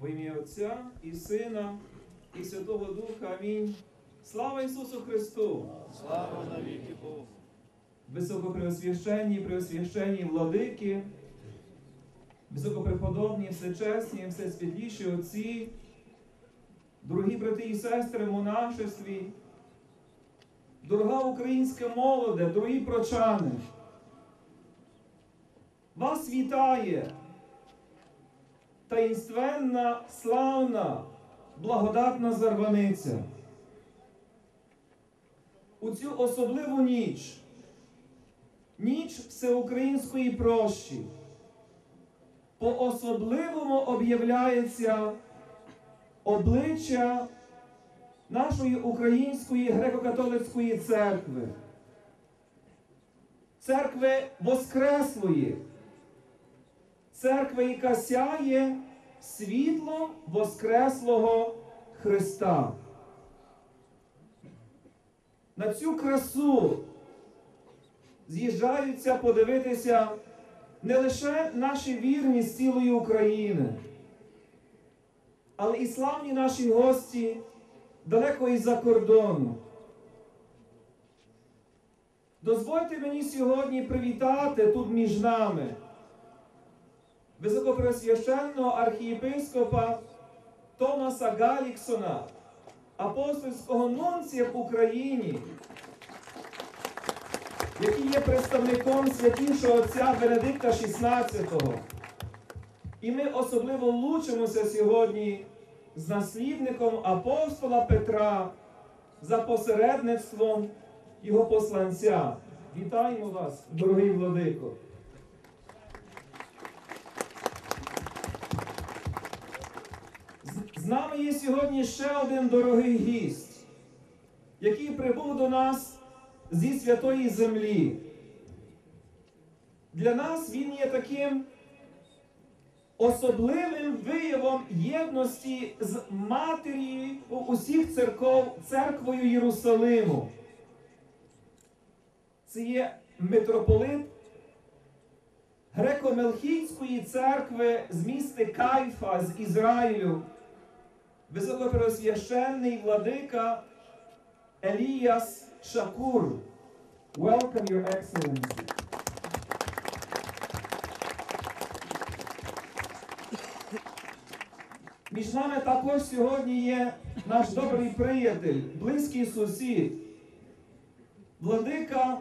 Во ім'я Отця і Сина, і Святого Духа. Амінь. Слава Ісусу Христу! Слава навіки Богу! Високопреосвященні, преосвященні владики, високопреподобні, всечесні, всесвітліші отці, дорогі брати і сестри в монашестві, дорога українська молоде, дорогі прочани, вас вітає таїнственна, славна, благодатна зарваниця. У цю особливу ніч ніч всеукраїнської прощі. По-особливому об'являється обличчя нашої Української греко-католицької церкви. Церкви Воскреслої, церкви, яка сяє світлом Воскреслого Христа. На цю красу з'їжджаються подивитися не лише наші вірні з цілої України, але і славні наші гості далеко із-за кордону. Дозвольте мені сьогодні привітати тут між нами високопресвященного архієпископа Томаса Галіксона, апостольського нунція в Україні який є представником святішого отця Бенедикта XVI. І ми особливо лучимося сьогодні з наслідником апостола Петра за посередництвом його посланця. Вітаємо вас, дорогий владико! З- нами є сьогодні ще один дорогий гість, який прибув до нас зі святої землі. Для нас він є таким особливим виявом єдності з матір'ю усіх церков, церквою Єрусалиму. Це є митрополит Греко-Мелхійської церкви з міста Кайфа з Ізраїлю, високопреосвященний владика Еліяс Шакур. Welcome, Your Excellency. Між нами також сьогодні є наш добрий приятель, близький сусід, владика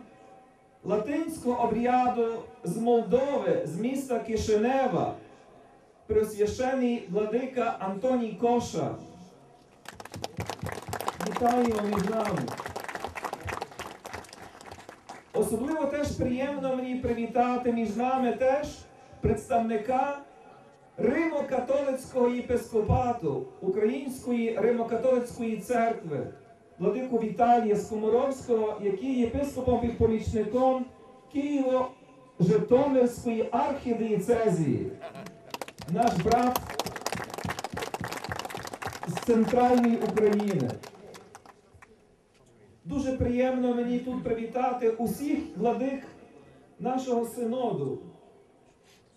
латинського обряду з Молдови, з міста Кишинева, преосвящений владика Антоній Коша. Вітаємо між нами. Особливо теж приємно мені привітати між нами теж представника Римо-католицького єпископату Української Римо-католицької церкви, владику Віталія Скоморовського, який є єпископом і помічником Києво-Житомирської архідієцезії. Наш брат з центральної України. Дуже приємно мені тут привітати усіх владик нашого синоду,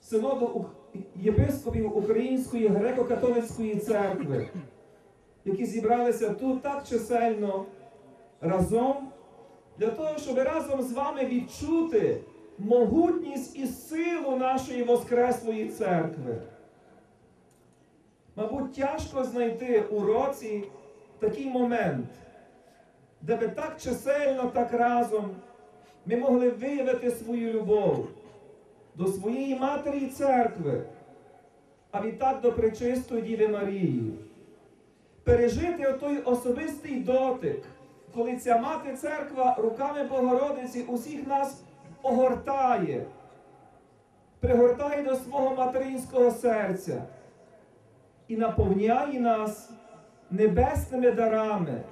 синоду єпископів Української греко-католицької церкви, які зібралися тут так чисельно разом, для того, щоб разом з вами відчути могутність і силу нашої Воскреслої церкви. Мабуть, тяжко знайти у році такий момент де би так чисельно, так разом ми могли виявити свою любов до своєї матері і церкви, а відтак до Пречистої Діви Марії. Пережити отой особистий дотик, коли ця мати церква руками Богородиці усіх нас огортає, пригортає до свого материнського серця і наповняє нас небесними дарами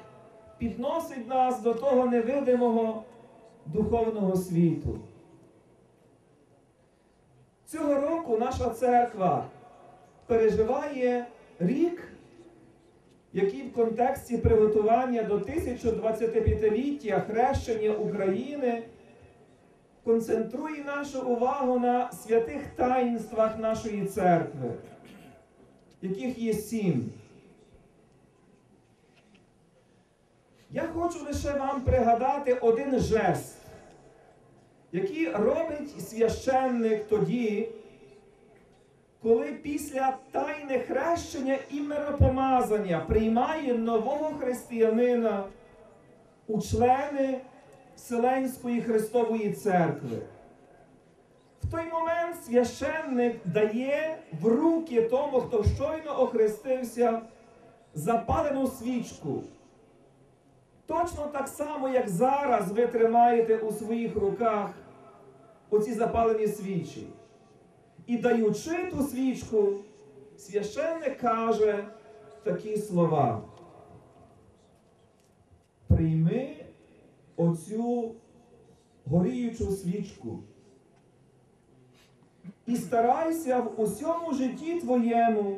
підносить нас до того невидимого духовного світу. Цього року наша церква переживає рік, який в контексті приготування до 1025-ліття хрещення України концентрує нашу увагу на святих таїнствах нашої церкви, яких є сім. Я хочу лише вам пригадати один жест, який робить священник тоді, коли після тайне хрещення і миропомазання приймає нового християнина у члени Вселенської Христової Церкви. В той момент священник дає в руки тому, хто щойно охрестився, запалену свічку. Точно так само, як зараз ви тримаєте у своїх руках оці запалені свічі. І даючи ту свічку, священник каже такі слова. Прийми оцю горіючу свічку. І старайся в усьому житті твоєму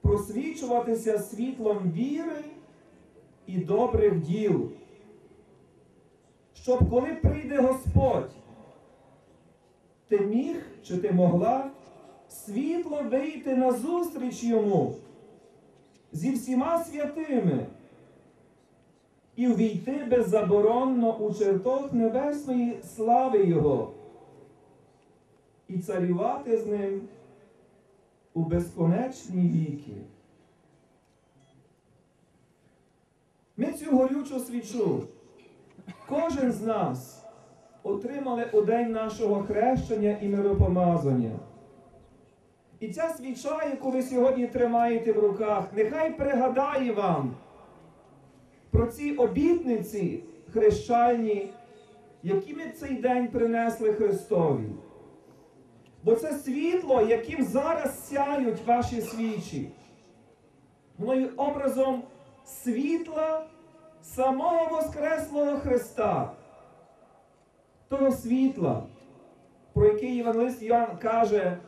просвічуватися світлом віри і добрих діл, щоб коли прийде Господь, ти міг чи ти могла світло вийти назустріч йому зі всіма святими і ввійти беззаборонно у чертог небесної слави Його і царювати з ним у безконечні віки. Ми цю горючу свічу, кожен з нас отримали у день нашого хрещення і миропомазання. І ця свіча, яку ви сьогодні тримаєте в руках, нехай пригадає вам про ці обітниці хрещальні, які ми цей день принесли Христові. Бо це світло, яким зараз сяють ваші свічі. Воно є образом світла самого Воскреслого Христа. Того світла, про який Євангелист Йоанн каже,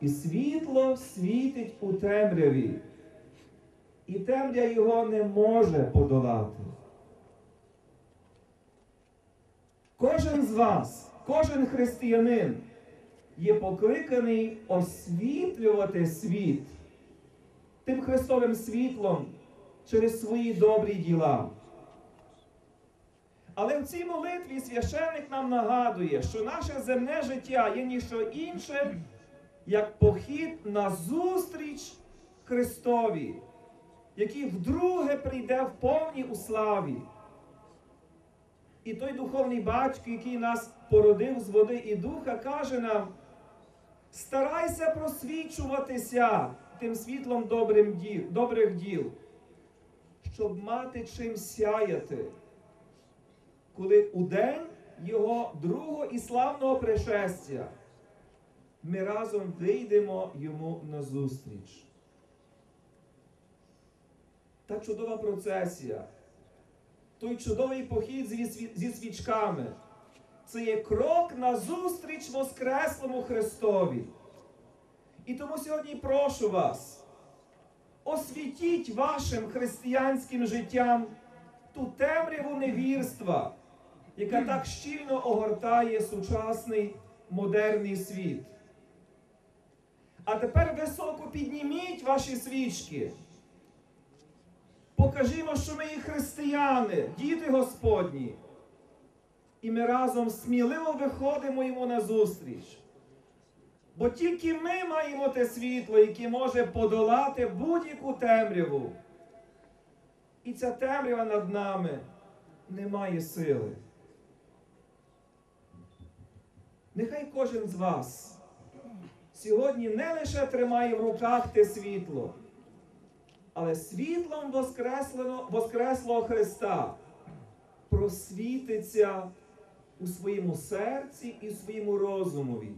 і світло світить у темряві, і темря його не може подолати. Кожен з вас, кожен християнин є покликаний освітлювати світ тим Христовим світлом через свої добрі діла. Але в цій молитві священник нам нагадує, що наше земне життя є ніщо інше, як похід на зустріч Христові, який вдруге прийде в повній у славі. І той духовний батько, який нас породив з води і духа, каже нам: старайся просвічуватися тим світлом добрих діл, щоб мати чим сяяти, коли у день його другого і славного пришестя ми разом вийдемо йому назустріч. Та чудова процесія, той чудовий похід зі свічками. Це є крок назустріч Воскреслому Христові. І тому сьогодні прошу вас, освітіть вашим християнським життям ту темряву невірства, яка так щільно огортає сучасний модерний світ. А тепер високо підніміть ваші свічки. Покажімо, що ми є християни, діти Господні. І ми разом сміливо виходимо йому на зустріч. Бо тільки ми маємо те світло, яке може подолати будь-яку темряву. І ця темрява над нами не має сили. Нехай кожен з вас сьогодні не лише тримає в руках те світло, але світлом Воскреслого Христа просвітиться у своєму серці і у своєму розумові,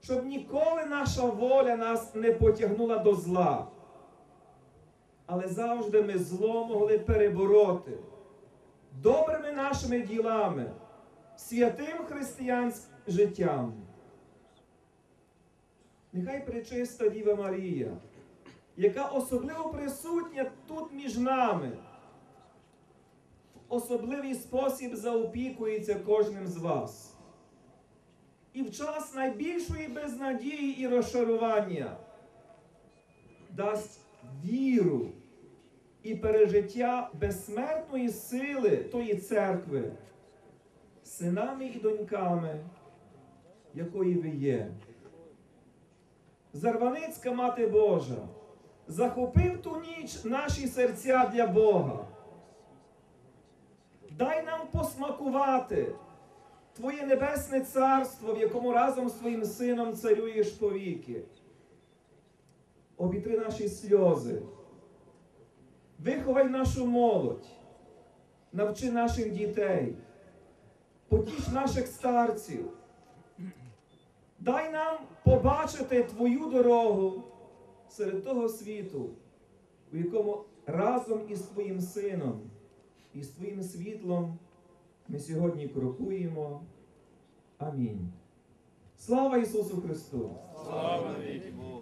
щоб ніколи наша воля нас не потягнула до зла, але завжди ми зло могли перебороти добрими нашими ділами, святим християнським життям. Нехай пречиста Діва Марія, яка особливо присутня тут між нами, особливий спосіб заопікується кожним з вас. І в час найбільшої безнадії і розчарування дасть віру і пережиття безсмертної сили тої церкви, синами і доньками, якої ви є. Зарваницька Мати Божа, захопив ту ніч наші серця для Бога. Дай нам посмакувати Твоє небесне царство, в якому разом з Твоїм сином царюєш повіки. Обітри наші сльози, виховай нашу молодь, навчи наших дітей, потіш наших старців. Дай нам побачити Твою дорогу серед того світу, у якому разом із Твоїм сином і з Твоїм світлом ми сьогодні крокуємо. Амінь. Слава Ісусу Христу! Слава Богу.